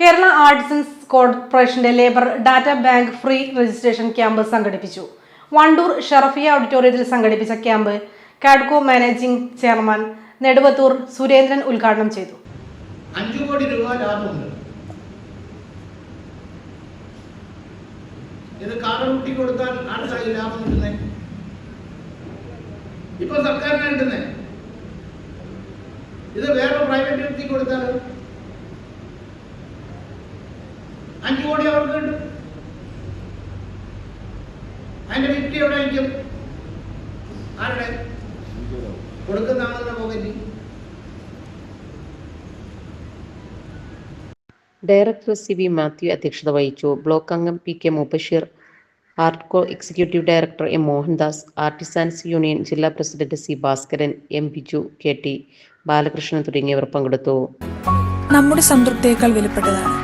Kerala arts and കോർപ്പറേഷന്റെ labour data bank free registration camp സംഘടിപ്പിച്ചു. വണ്ടൂർ ഷറഫിയ ഓഡിറ്റോറിയത്തിൽ സംഘടിപ്പിച്ച camp Cadco managing chairman Neduvathur Surendran ഉദ്ഘാടനം ചെയ്തു. കോടി രൂപ ലാഭമുണ്ട്. ഇത് കാറുകുട്ടി കൊടുത്താൽ ആർക്കായി ലാഭം കിട്ടുന്നേ? ഇപ്പൊ സർക്കാരിനാണ് കിട്ടുന്നേ? ഇത് വേറെ പ്രൈവറ്റ് വ്യക്തി കൊടുത്താൽ അഞ്ചു കോടി അവർക്ക് കിട്ടും. അതിന്റെ ഫിഫ്റ്റി എവിടെ ആയിരിക്കും ആരുടെ? കൊടുക്കുന്ന ആളുകളുടെ പോകരുത് ഡയറക്ടർ സി വി മാത്യു അധ്യക്ഷത വഹിച്ചു. ബ്ലോക്ക് അംഗം P K Mubasheer Artco executive director M Mohandas artisans union ജില്ലാ president C Bhaskaran M Biju K T Balakrishnan തുടങ്ങിയവർ പങ്കെടുത്തു. നമ്മുടെ സംതൃപ്തിയേക്കാൾ വിലപ്പെട്ടതാണ്.